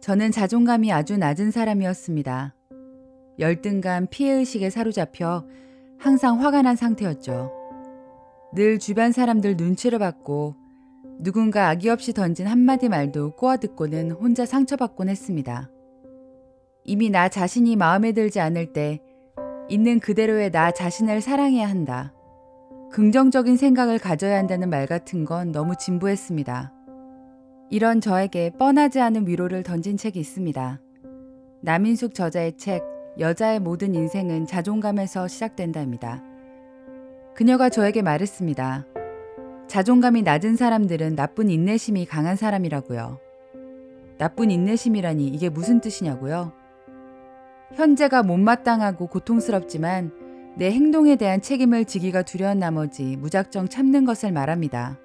저는 자존감이 아주 낮은 사람이었습니다. 열등감, 피해의식에 사로잡혀 항상 화가 난 상태였죠. 늘 주변 사람들 눈치를 받고 누군가 악의 없이 던진 한마디 말도 꼬아듣고는 혼자 상처받곤 했습니다. 이미 나 자신이 마음에 들지 않을 때 있는 그대로의 나 자신을 사랑해야 한다. 긍정적인 생각을 가져야 한다는 말 같은 건 너무 진부했습니다. 이런 저에게 뻔하지 않은 위로를 던진 책이 있습니다. 남인숙 저자의 책 여자의 모든 인생은 자존감에서 시작된다입니다. 그녀가 저에게 말했습니다. 자존감이 낮은 사람들은 나쁜 인내심이 강한 사람이라고요. 나쁜 인내심이라니 이게 무슨 뜻이냐고요? 현재가 못마땅하고 고통스럽지만 내 행동에 대한 책임을 지기가 두려운 나머지 무작정 참는 것을 말합니다.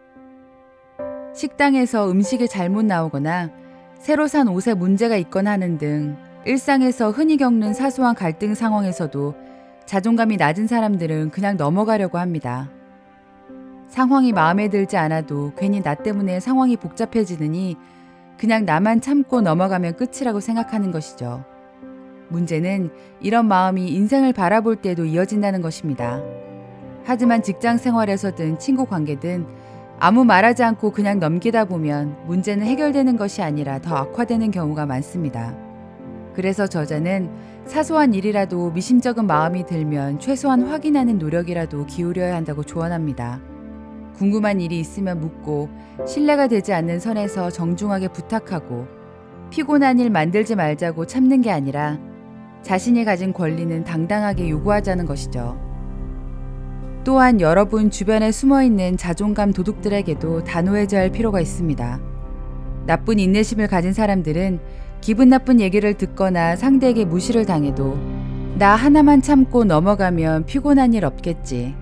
식당에서 음식이 잘못 나오거나 새로 산 옷에 문제가 있거나 하는 등 일상에서 흔히 겪는 사소한 갈등 상황에서도 자존감이 낮은 사람들은 그냥 넘어가려고 합니다. 상황이 마음에 들지 않아도 괜히 나 때문에 상황이 복잡해지느니 그냥 나만 참고 넘어가면 끝이라고 생각하는 것이죠. 문제는 이런 마음이 인생을 바라볼 때도 이어진다는 것입니다. 하지만 직장 생활에서든 친구 관계든 아무 말하지 않고 그냥 넘기다 보면 문제는 해결되는 것이 아니라 더 악화되는 경우가 많습니다. 그래서 저자는 사소한 일이라도 미심쩍은 마음이 들면 최소한 확인하는 노력이라도 기울여야 한다고 조언합니다. 궁금한 일이 있으면 묻고 신뢰가 되지 않는 선에서 정중하게 부탁하고 피곤한 일 만들지 말자고 참는 게 아니라 자신이 가진 권리는 당당하게 요구하자는 것이죠. 또한 여러분 주변에 숨어 있는 자존감 도둑들에게도 단호해져야 할 필요가 있습니다. 나쁜 인내심을 가진 사람들은 기분 나쁜 얘기를 듣거나 상대에게 무시를 당해도 나 하나만 참고 넘어가면 피곤한 일 없겠지.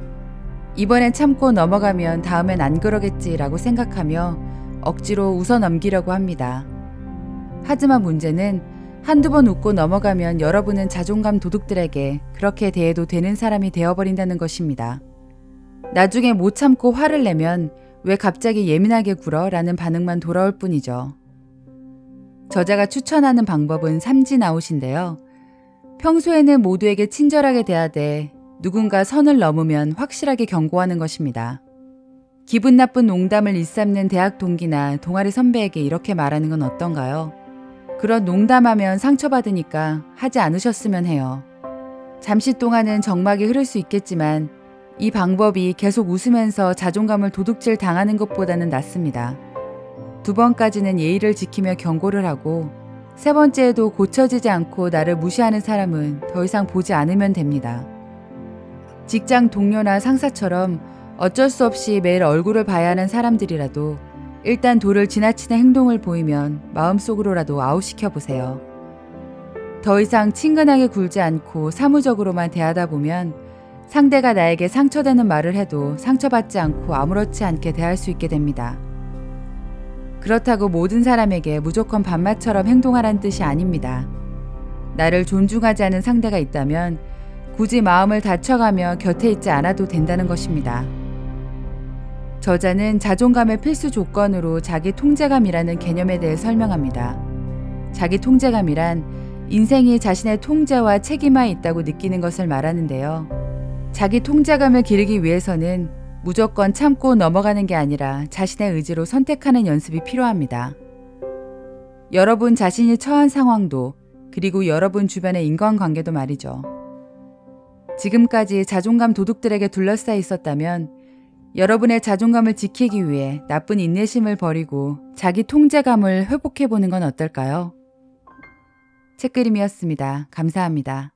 이번엔 참고 넘어가면 다음엔 안 그러겠지라고 생각하며 억지로 웃어 넘기려고 합니다. 하지만 문제는 한두 번 웃고 넘어가면 여러분은 자존감 도둑들에게 그렇게 대해도 되는 사람이 되어버린다는 것입니다. 나중에 못 참고 화를 내면 왜 갑자기 예민하게 굴어? 라는 반응만 돌아올 뿐이죠. 저자가 추천하는 방법은 삼진 아웃인데요. 평소에는 모두에게 친절하게 대하되 누군가 선을 넘으면 확실하게 경고하는 것입니다. 기분 나쁜 농담을 일삼는 대학 동기나 동아리 선배에게 이렇게 말하는 건 어떤가요? 그런 농담하면 상처받으니까 하지 않으셨으면 해요. 잠시 동안은 정막이 흐를 수 있겠지만 이 방법이 계속 웃으면서 자존감을 도둑질 당하는 것보다는 낫습니다. 두 번까지는 예의를 지키며 경고를 하고 세 번째에도 고쳐지지 않고 나를 무시하는 사람은 더 이상 보지 않으면 됩니다. 직장 동료나 상사처럼 어쩔 수 없이 매일 얼굴을 봐야 하는 사람들이라도 일단 도를 지나치는 행동을 보이면 마음속으로라도 아웃시켜 보세요. 더 이상 친근하게 굴지 않고 사무적으로만 대하다 보면 상대가 나에게 상처되는 말을 해도 상처받지 않고 아무렇지 않게 대할 수 있게 됩니다. 그렇다고 모든 사람에게 무조건 반말처럼 행동하란 뜻이 아닙니다. 나를 존중하지 않은 상대가 있다면 굳이 마음을 다쳐가며 곁에 있지 않아도 된다는 것입니다. 저자는 자존감의 필수 조건으로 자기 통제감이라는 개념에 대해 설명합니다. 자기 통제감이란 인생이 자신의 통제와 책임하에 있다고 느끼는 것을 말하는데요. 자기 통제감을 기르기 위해서는 무조건 참고 넘어가는 게 아니라 자신의 의지로 선택하는 연습이 필요합니다. 여러분 자신이 처한 상황도 그리고 여러분 주변의 인간관계도 말이죠. 지금까지 자존감 도둑들에게 둘러싸여 있었다면 여러분의 자존감을 지키기 위해 나쁜 인내심을 버리고 자기 통제감을 회복해 보는 건 어떨까요? 책그림이었습니다. 감사합니다.